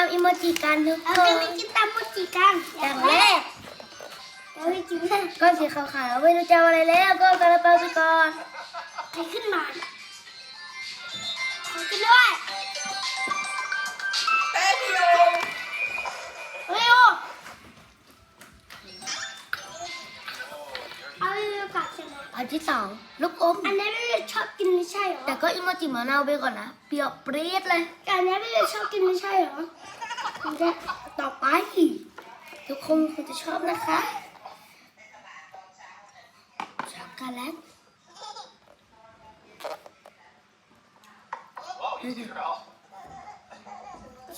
ามอิโมจิกันทุกเอาคไปนไปกินตามมุจิกันอย่างแรกเอาไปกินให้ก้อนสีขาวๆไม่รู้จะเอาอะไรแล้วก็กระเป๋าไปก่อนใครขึ้นมาขอกินด้วย ไปเลยกัดใช่ไหมอันที่สองลูกอม อันนี้ไม่ได้ชอบกินไม่ใช่เหรอแต่ก็อิโมจิมะนาวไปก่อนนะ เปรี้ยวปรี๊ดเลย แต่อันนี้ไม่ได้ชอบกินไม่ใช่เหรอมันจะต่อไปทุกคนคงจะชอบนะคะช็อกโกแลต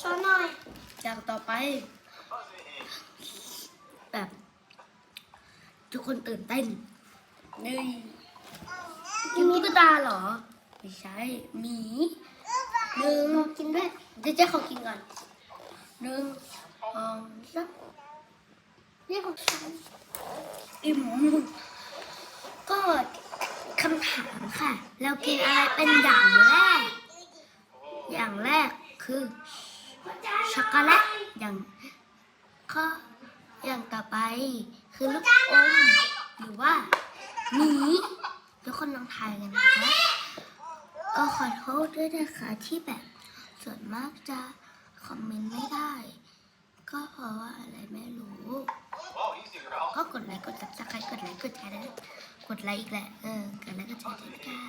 ช้อนหน่อยอย่างต่อไป แบบ ทุกคนตื่นเต้น นี่กินตุ๊กตาเหรอ ไม่ใช่หมีหนึ่งลองกินด้วยเดี๋ยวเจ๊ขอกินก่อนหนึ่งสองสามนี่ของฉันอิ่มก็คำถามค่ะ เรากินอะไรเป็นอย่างแรก อย่างแรกคือ ช็อกโกแลตอย่างก็อย่างต่อไปคือลูกอมหรือว่า หมีทุกคนลองทายกันนะคะเออขอโทษด้วยนะคะที่แบบส่วนมากจะคอมเมนต์ไม่ได้ ก็เพราะว่าอะไรไม่รู้ ก็กดไลค์กดซับสไครต์กดไลค์กดแชร์ด้กดไลค์อีกแหละเออกดไลค์กดแชร์ด้วยค่ะ